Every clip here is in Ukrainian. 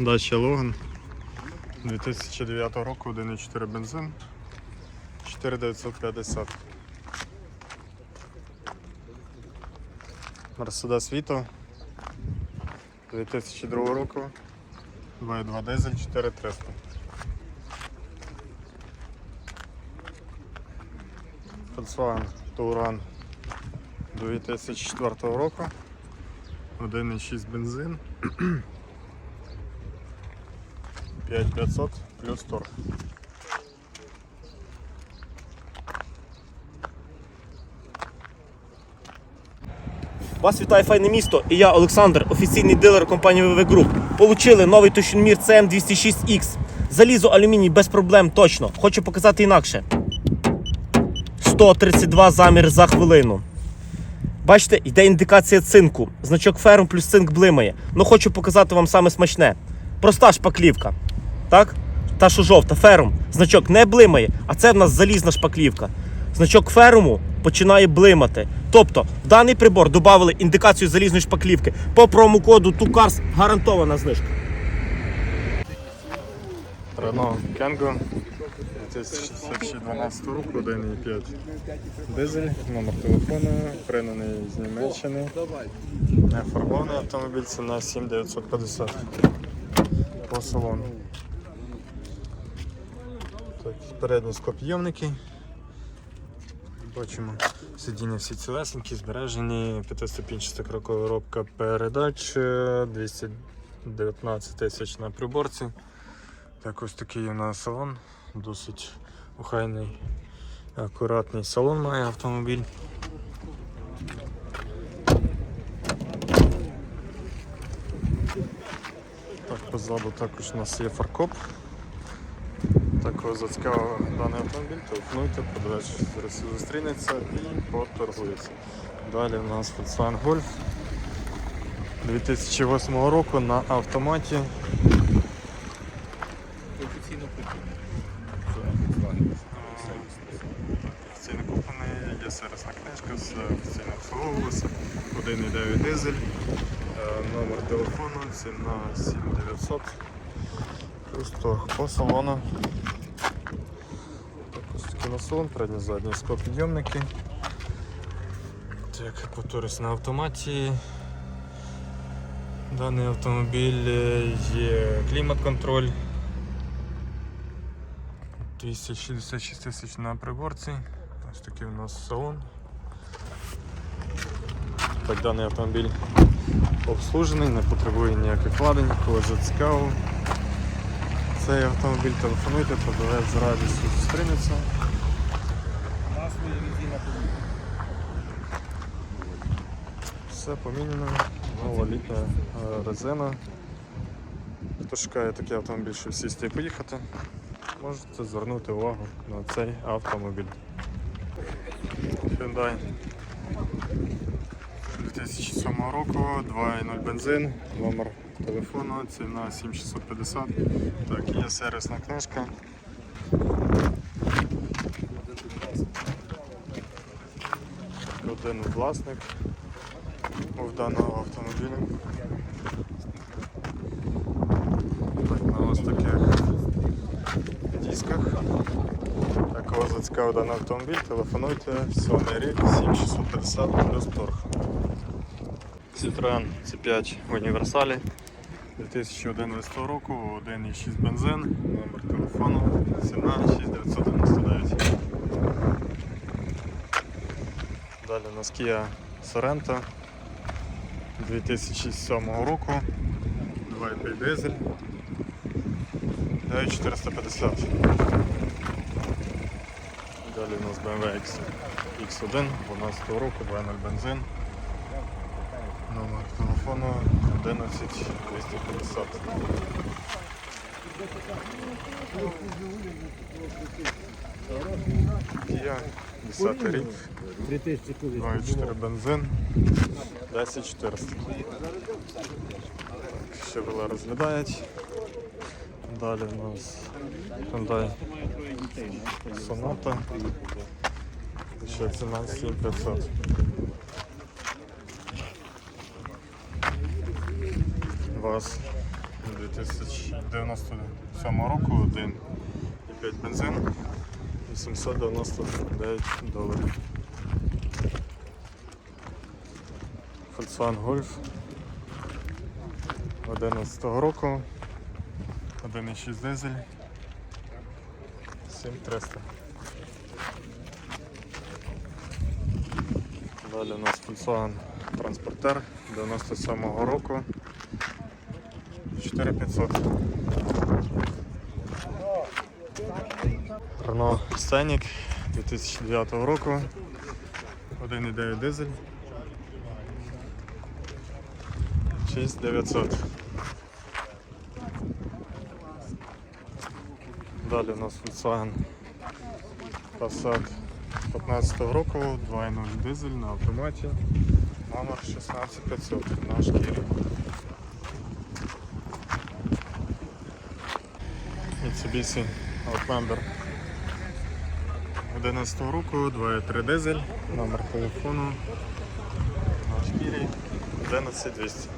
Dacia Logan 2009 року, 1,4 бензин, 4950. Mercedes Vito 2002 року, 2,2 дизель, 4300. Volkswagen Touran 2004 року, 1,6 бензин, 5500 плюс торг. Вас вітає файне місто і я, Олександр, офіційний дилер компанії ВВ Group. Получили новий тощунмір CM206X. Залізо алюміній без проблем точно. Хочу показати інакше. 132 замір за хвилину. Бачите, йде індикація цинку. Значок ферм плюс цинк блимає. Ну хочу показати вам саме смачне. Проста шпаклівка. Так? Та, що жовта, ферум. Значок не блимає, а це в нас залізна шпаклівка. Значок феруму починає блимати. Тобто, в даний прибор додали індикацію залізної шпаклівки. По промокоду TUCARS гарантована знижка. Renault Kangoo 2012 року, 1,5 дизель, номер телефону, пригнаний з Німеччини. Не фарбований автомобіль, ціна 7950 по салону. Так, передні склопідйомники. Бачимо, сидіння всі цілесенькі, збережені, п'ятиступінчаста крокова коробка передач, е, 219 тисяч на приборці. Так, ось такий у нас салон, досить охайний, акуратний салон має автомобіль. Так, позаду також у нас є фаркоп. Так, зацікавив даний автомобіль, телефонуйте, продавець зустрінеться і поторгується. Далі у нас Volkswagen Golf 2008 року на автоматі. Офіційно куплений, є сервісна книжка, все офіційно обслуговувалося. 1,9 дизель, е, номер телефону, ціна 7900. Плюс торг по салону. Так, ось такий на салон, передні задні склопідйомники. Так, повторюсь на автоматі. Даний автомобіль е, є клімат-контроль. 266 тисяч на приборці. Ось такий у нас салон. Так, даний автомобіль обслужений, не потребує ніяких вкладень, кого зацікавив. Цей автомобіль телефонуйте, продавець з радістю зустрінеться. Все поміняно, нова літня е, резина. Хто шукає такий автомобіль, щоб сісти і поїхати, можете звернути увагу на цей автомобіль. Hyundai 2007 року, 2.0 бензин, номер телефону, ціна 7650. Так, є сервісна книжка. Один власник був даного автомобіля. Так, на ось таких дисках. Так, кого зацікавив даний автомобіль, телефонуйте 7 рік 7650 плюс торг. Citroen C5 в універсалі 2011 року, 1,6 бензин, номер телефону, ціна 6999. Далі у нас Kia Sorento 2007 року, 2,5 дизель, 9450. Далі у нас BMW X, X1 12 року, 2.0 бензин. Номер телефону 11 250. Kia, 10 рік, 2,4 бензин, 10400. Ще вела розглядають. Далі у нас Hyundai Sonata. Ще ціна 7500. ВАЗ 2097 року, 1,5 бензин, 899 доларів. Volkswagen Golf 11 року, 1,6 дизель, 7300. Далі у нас Volkswagen Transporter 97 року. 4500. Renault Scenic 2009 року. 1,9 дизель. 6900. Далі у нас Volkswagen Passat 15 року, 2.0 дизель на автоматі. Номер 16500 на шкірі. Mitsubishi Outlander 11 року, 2.3 дизель, номер телефону на шкірі 11200.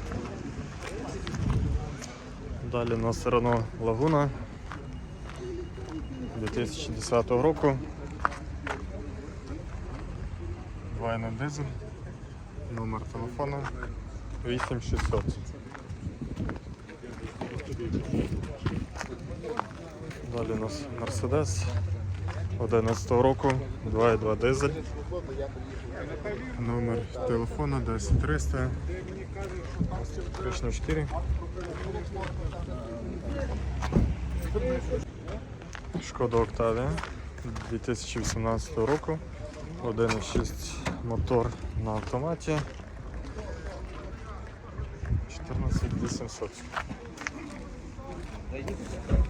Далі у нас Renault Laguna 2010 року. 2.0 дизель, номер телефону 8600. Далі у нас Mercedes 11 року, 2.2 дизель. Номер телефону 10300. 4. Шкода Octavia 2018 року. 1.6 мотор на автоматі. 14800. Vai, gente.